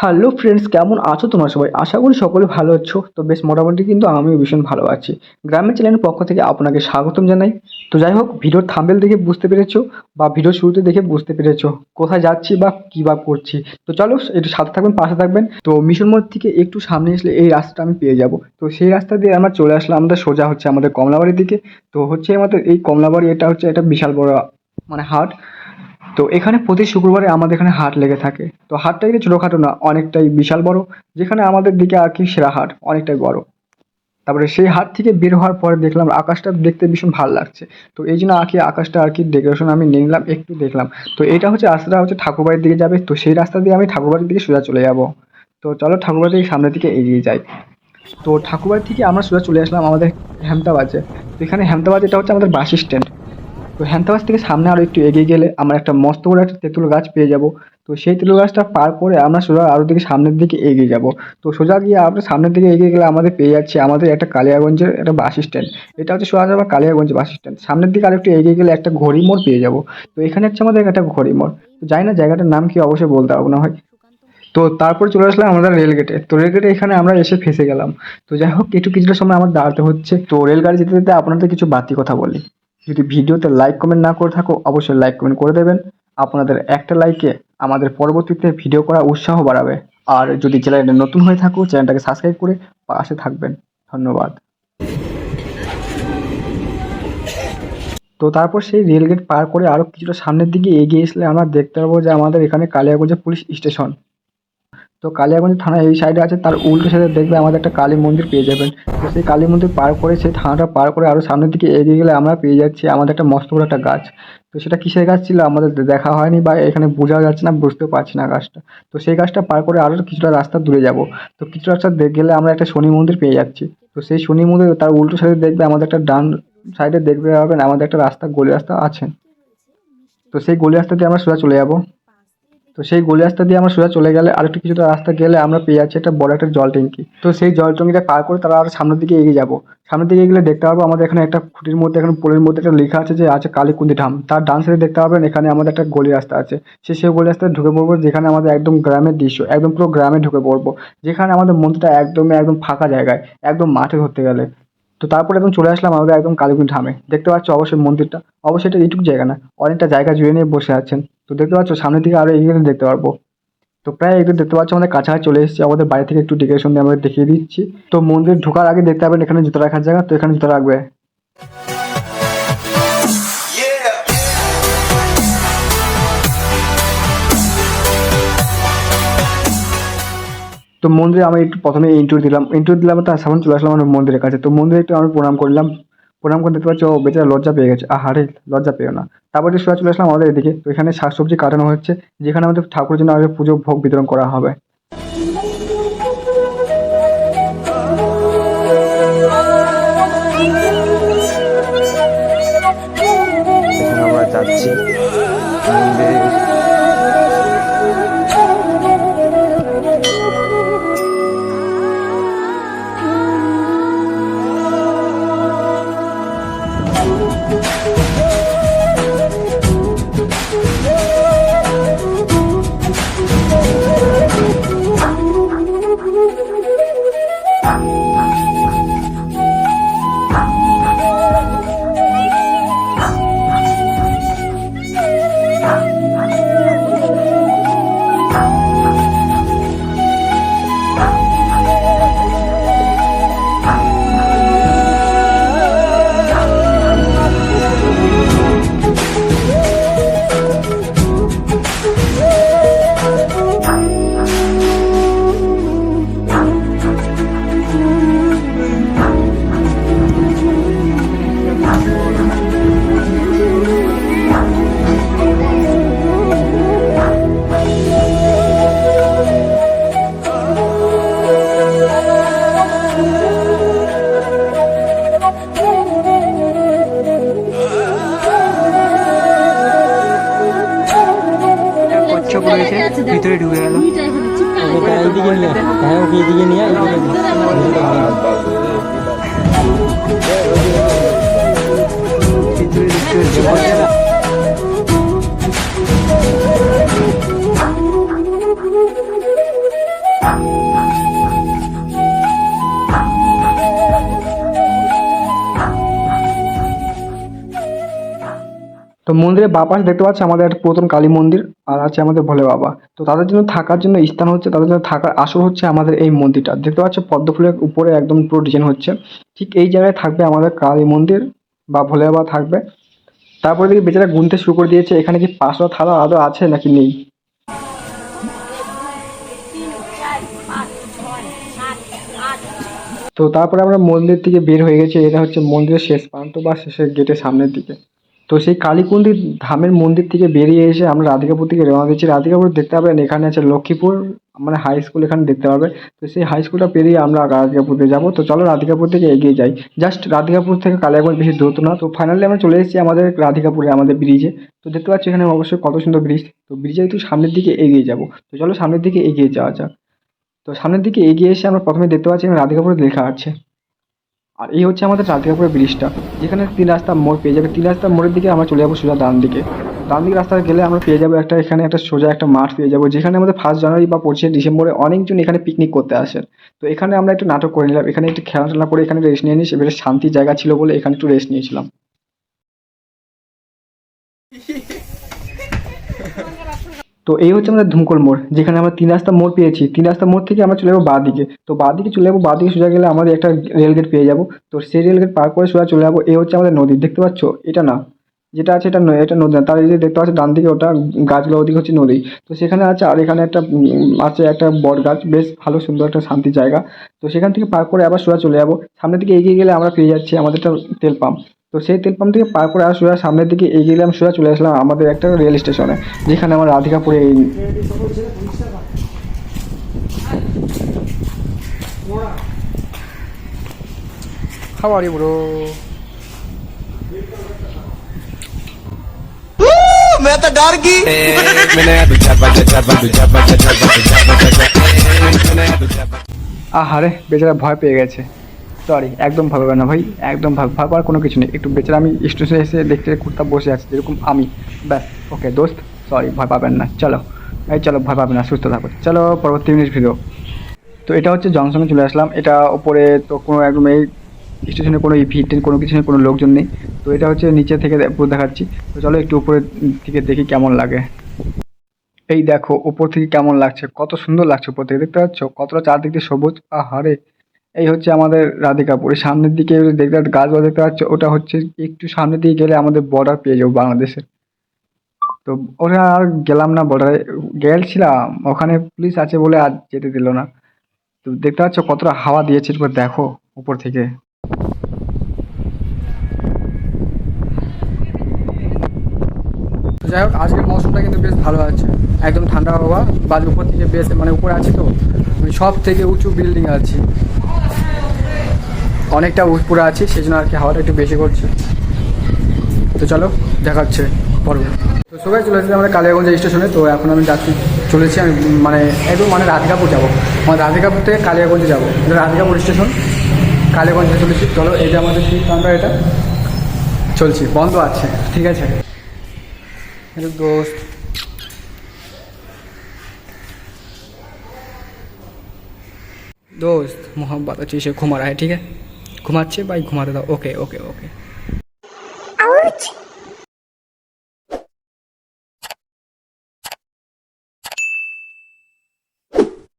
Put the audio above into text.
Hello friends কেমন আছো তোমরা সবাই? আশা করি সকলে ভালো আছো। তো বেশ মোটামুটি কিন্তু আমিও ভীষণ ভালো আছি। গ্রামের চ্যানেলের পক্ষ থেকে আপনাকে স্বাগতম জানাই। তো যাই হোক, ভিডিওর থাম্বেল দেখে বুঝতে পেরেছ বা ভিডিও শুরুতে দেখে বুঝতে পেরেছ কোথায় যাচ্ছি বা কী বা করছি। তো চলো, একটু সাথে থাকবেন, পাশে থাকবেন। তো মিশন মোড় থেকে একটু সামনে আসলে এই রাস্তাটা আমি পেয়ে যাব। তো সেই রাস্তা দিয়ে আমরা চলে আসলাম, আমাদের সোজা হচ্ছে আমাদের কমলাবাড়ির দিকে। তো হচ্ছে আমাদের এই কমলাবাড়ি, এটা হচ্ছে একটা বিশাল বড় মানে হাট। তো এখানে প্রতি শুক্রবারে আমাদের এখানে হাট লেগে থাকে। তো হাটটা কিন্তু ছোটোখাটো না, অনেকটাই বিশাল বড়, যেখানে আমাদের দিকে আর কি সেরা হাট, অনেকটাই বড়। তারপরে সেই হাট থেকে বের হওয়ার পরে দেখলাম আকাশটা দেখতে ভীষণ ভালো লাগছে। তো এই জন্য আর কি আকাশটা আর কি ডেকোরেশন আমি নিলাম, একটু দেখলাম। তো এটা হচ্ছে রাস্তাটা হচ্ছে ঠাকুরবাড়ির দিকে যাবে, তো সেই রাস্তা দিয়ে আমি ঠাকুরবাড়ির দিকে সোজা চলে যাব। তো চলো ঠাকুরবাড়ি সামনের দিকে এগিয়ে যাই। তো ঠাকুরবাড়ি থেকে আমরা সোজা চলে আসলাম আমাদের হেমতাবাজে। তো এখানে হেমতাবাজ এটা হচ্ছে আমাদের বাস স্ট্যান্ড। তো হ্যান্তাবাস থেকে সামনে আরও একটু এগিয়ে গেলে আমরা একটা মস্ত বড় একটা তেঁতুল গাছ পেয়ে যাব। তো সেই তেঁতুল গাছটা পার করে আমরা সোজা আরও দিকে সামনের দিকে এগিয়ে যাব। তো সোজা গিয়ে আমরা সামনের দিকে এগিয়ে গেলে আমাদের পেয়ে যাচ্ছে আমাদের একটা কালিয়াগঞ্জের একটা বাস স্ট্যান্ড। এটা হচ্ছে সোজা যাবে কালিয়াগঞ্জ বাস স্ট্যান্ড। সামনের দিকে আরেকটু এগিয়ে গেলে একটা ঘড়ি মোড় পেয়ে যাব। তো এখানে হচ্ছে আমাদের একটা ঘড়ি মোড়। তো জানি না জায়গাটার নাম কি, অবশ্যই বলতে পারব না হয় তো তারপর চলে আসলাম আমাদের রেলগেটে। তো রেলগেটে এখানে আমরা এসে ফেসে গেলাম। তো যাই হোক, একটু কিছুটা সময় আমার দাঁড়াতে হচ্ছে। তো রেলগাড়ি যেতে যেতে আপনাদের কিছু বাড়তি কথা বলি। যদি ভিডিওতে লাইক কমেন্ট না করে থাকো, অবশ্যই লাইক কমেন্ট করে দেবেন। আপনাদের একটা লাইকে আমাদের পরবর্তীতে ভিডিও করা উৎসাহ বাড়াবে। আর যদি চ্যানেলটা নতুন হয়ে থাকো, চ্যানেলটাকে সাবস্ক্রাইব করে পাশে থাকবেন। ধন্যবাদ। তো তারপর সেই রেলগেট পার করে আরও কিছুটা সামনের দিকে এগিয়ে আসলে আমরা দেখতে পাবো যে আমাদের এখানে কালিয়াগঞ্জে পুলিশ স্টেশন তো কালিয়াগঞ্জ থানা এই সাইডে আছে, তার উল্টো সাইডে দেখবে আমাদের একটা কালী মন্দির পেয়ে যাবেন। তো সেই কালী মন্দির পার করে, সেই থানাটা পার করে আরও সামনের দিকে এগিয়ে গেলে আমরা পেয়ে যাচ্ছি আমাদের একটা মস্ত বড় একটা গাছ। তো সেটা কিসের গাছ ছিল আমাদের দেখা হয়নি বা এখানে বোঝা যাচ্ছে না, বুঝতেও পারছি না গাছটা। তো সেই গাছটা পার করে আরও কিছুটা রাস্তা দূরে যাব। তো কিছু রাস্তা দে- গেলে আমরা একটা শনি মন্দির পেয়ে যাচ্ছি। তো সেই শনি মন্দির তার উল্টো সাইডে দেখবে আমাদের একটা ডান সাইডে দেখবে পাবেন আমাদের একটা রাস্তা, গলি রাস্তা আছে। তো সেই গলি রাস্তা দিয়ে আমরা সোজা চলে যাব। তো সেই গলি রাস্তা দিয়ে আমরা সোজা চলে গেলে আরেকটু কিছুটা রাস্তা গেলে আমরা পেয়ে যাচ্ছি একটা বড় একটা জল ট্যাঙ্কি। তো সেই জল ট্যাঙ্কিটা পার করে তারা আরও সামনের দিকে এগিয়ে যাব। সামনের দিকে গেলে দেখতে পারব আমাদের এখানে একটা খুঁটির মধ্যে, এখানে পোলের মধ্যে একটা লেখা আছে যে আছে কালীকুন্দি ধাম। তার ডান সাইডে দেখতে পাবেন এখানে আমাদের একটা গলি রাস্তা আছে। সে সেই গলি রাস্তায় ঢুকে পড়ব যেখানে আমাদের একদম গ্রামের দৃশ্য, একদম পুরো গ্রামে ঢুকে পড়ব। যেখানে আমাদের মন্দিরটা একদমই একদম ফাঁকা জায়গায়, একদম মাঠে ধরতে গেলে। তো তারপরে একদম চলে আসলাম আমাদের একদম কালীকুন্দি ধামে। দেখতে পাচ্ছ অবশ্যই মন্দিরটা। অবশ্যই এটা এইটুকু জায়গা না, অনেকটা জায়গা জুড়ে নিয়ে বসে আছেন। তো দেখতে পাচ্ছ সামনের দিকে আরও এগিয়ে দেখতে পারব। তো প্রায় একটু দেখতে পাচ্ছ আমাদের কাছাকাছি চলে এসেছি। আমাদের বাড়ি থেকে একটু ডেকোরেশন দিয়ে আমাদের দেখিয়ে দিচ্ছি। তো মন্দির ঢোকার আগে দেখতে পাবেন এখানে জুতো রাখার জায়গা। তো এখানে জুতো রাখবে। তো মন্দিরে আমি একটু প্রথমে ইন্টারভিউ দিলাম। ইন্টারভিউ দিলাম তার সামনে চলে আসলাম আমার মন্দিরের কাছে। তো মন্দিরে একটু আমি প্রণাম করলাম। প্রণাম করে দেখতে পাচ্ছি, ও বেচারা লজ্জা পেয়ে গেছে। আহারে লজ্জা পেও না। তারপর সোজা চলে আসলাম আমাদের এদিকে। তো এখানে শাকসবজি কাটানো হচ্ছে, যেখানে আমাদের ঠাকুরের জন্য আগে পুজো ভোগ বিতরণ করা হবে। আমরা যাচ্ছি। ভিতরে ঢুকে গেল এইদিকে নিয়ে। হ্যাঁ ওকে এদিকে নিয়ে এদিকে নিয়ে তো মন্দিরের বাপাস দেখতে পাচ্ছি আমাদের একটা পুরাতন কালী মন্দির আর আছে আমাদের ভোলে বাবা। তো তাদের জন্য থাকার জন্য স্থান হচ্ছে, তাদের জন্য থাকার আসর হচ্ছে আমাদের এই মন্দিরটা। দেখতে পাচ্ছ পদ্ম ফুলের উপরে একদম পুরো ডিজাইন হচ্ছে। ঠিক এই জায়গায় থাকবে আমাদের কালী মন্দির বা ভোলে বাবা থাকবে। তারপরে দেখি বেচারা গুনতে শুরু করে দিয়েছে, এখানে কি পাঁচশো থালা আদৌ আছে নাকি নেই? তো তারপরে আমরা মন্দির থেকে বের হয়ে গেছি, এটা হচ্ছে মন্দিরের শেষ প্রান্ত বা শেষের গেটের সামনের দিকে। তো সেই কালীকুন্ডি ধামের মন্দির থেকে বেরিয়ে এসে আমরা রাধিকাপুর থেকে রওনা দিচ্ছি। রাধিকাপুর দেখতে পাবেন, এখানে আছে লক্ষ্মীপুর মানে হাই স্কুল এখানে দেখতে পাবে তো সেই হাই স্কুলটা পেরিয়ে আমরা রাধিকাপুরে যাব। তো চলো রাধিকাপুর থেকে এগিয়ে যাই। জাস্ট রাধিকাপুর থেকে কালিয়াগঞ্জ বেশি দূরত্ব না। তো ফাইনালি আমরা চলে এসেছি আমাদের রাধিকাপুরে, আমাদের ব্রিজে তো দেখতে পাচ্ছি এখানে অবশ্যই কত সুন্দর ব্রিজ তো ব্রিজে একটু সামনের দিকে এগিয়ে যাব। তো চলো সামনের দিকে এগিয়ে যাওয়া যাক। তো সামনের দিকে এগিয়ে এসে আমরা প্রথমে দেখতে পাচ্ছি এখানে রাধিকাপুরে লেখা আছে। আর এই হচ্ছে আমাদের রাধিকাপুরের ব্রিজটা। যেখানে তিন রাস্তা মোড় পেয়ে যাবে। তিন রাস্তা মোড়ের দিকে আমরা চলে যাব সোজা ডান দিকে। ডান দিকে রাস্তায় গেলে আমরা পেয়ে যাব একটা, এখানে একটা সোজা একটা মাঠ পেয়ে যাব, যেখানে আমাদের ফার্স্ট জানুয়ারি বা পঁচিশে ডিসেম্বরে অনেকজন এখানে পিকনিক করতে আসেন তো এখানে আমরা একটু নাটক করে নিলাম। এখানে একটু খেলা টেলা করে এখানে রেস্ট নিয়ে নিই এবারে শান্তির জায়গা ছিল বলে এখানে একটু রেস্ট নিয়েছিলাম। তো এই হচ্ছে আমাদের ধুমকল মোড়, যেখানে আমরা তিন রাস্তা মোড় পেয়েছি। তিন রাস্তা মোড় থেকে আমরা চলে যাব বাঁ দিকে তো বাঁ দিকে চলে যাব বাঁ দিকে সোজা গেলে আমাদের একটা রেলগেট পেয়ে যাব। তো সেই রেলগেট পার করে সোজা চলে যাব, এই হচ্ছে আমাদের নদী। দেখতে পাচ্ছ? এটা না। যেটা আছে এটা এটা নদী না। তার যে দেখতে পাচ্ছ, ডান দিকে ওটা গাছগুলো, ওদিকে হচ্ছে নদী। তো সেখানে আছে, আর এখানে একটা আছে একটা বট গাছ। বেশ ভালো, সুন্দর একটা শান্তির জায়গা। তো সেখান থেকে পার করে আবার সোজা চলে যাব। সামনের দিকে এগিয়ে গেলে আমরা পেয়ে যাচ্ছি আমাদের একটা তেল পাম্প। তো সেই তেল পাম্প থেকে পার করে আর সোজা সামনের দিকে এগিয়ে গেলাম সোজা চলে আসলাম আমাদের একটা রেল স্টেশনে যেখানে আমার রাধিকাপুরে এই How are you, bro? मैं तो डर गई আহারে বেচারা ভয় পেয়ে গেছে সরি একদম ভয় পাবে না ভাই, একদম ভয় পাওয়ার কোনো কিছু নেই। একটু বেচারা আমি স্টেশনে এসে দেখতে কুর্তা বসে আছি, যেরকম আমি। ব্যাস, ওকে দোস্ত সরি ভয় পাবেন না। চলো, এই চলো, ভয় পাবেন না, সুস্থ থাকো। চলো, পরবর্তী মিনিট ভিডিও তো এটা হচ্ছে জংশনে চলে আসলাম। এটা ওপরে তো কোনো একদম এই স্টেশনে কোনো ভিড় কোনো কিছু নেই, কোনো লোকজন নেই। তো এটা হচ্ছে নিচে থেকে দেখাচ্ছি। তো চলো, একটু উপরের থেকে দেখি কেমন লাগে। এই দেখো, উপর থেকে কেমন লাগছে, কত সুন্দর লাগছে উপর থেকে। দেখতে পাচ্ছ, কতটা চারদিক দিয়ে সবুজ। আহারে! এই হচ্ছে আমাদের রাধিকাপুর সামনের দিকে দেখতে গাছগুলো দেখতে পাচ্ছ, ওটা হচ্ছে একটু সামনের দিকে গেলে আমাদের বর্ডার পেয়ে যাব বাংলাদেশের। তো ওরা আর গেলাম না বর্ডারে গেছিলাম, ওখানে পুলিশ আছে বলে আর যেতে দিল না। তো দেখতে পাচ্ছ কতটা হাওয়া দিয়েছে এরপর দেখো উপর থেকে। যাই হোক, আজকের মৌসুমটা কিন্তু বেশ ভালো আছে। একদম ঠান্ডা হাওয়া বাজ উপর থেকে বেশ মানে উপরে আছি তো সব থেকে উঁচু বিল্ডিং আছি। অনেকটা পুরা আছি সেই জন্য আর কি হাওয়াটা একটু বেশি করছে। তো চলো দেখা হচ্ছে পর্ব। তো সবাই চলে আসলে আমরা কালিয়াগঞ্জ স্টেশনে, তো এখন আমি যাচ্ছি, চলেছি আমি মানে একদম মানে রাধিকাপুর যাব। আমার রাধিকাপুর থেকে কালিয়াগঞ্জে যাব। রাধিকাপুর স্টেশন, কালিয়াগঞ্জে চলেছি। চলো এটা আমাদের ঠিক আমরা এটা, চলছি, বন্ধ আছে, ঠিক আছে। হ্যালো দোস্ত। दोस्त मोहब्बत अच्छे से घुमा रहा है ठीक है घुमाच्छे भाई घुमाते था ओके ओके ओके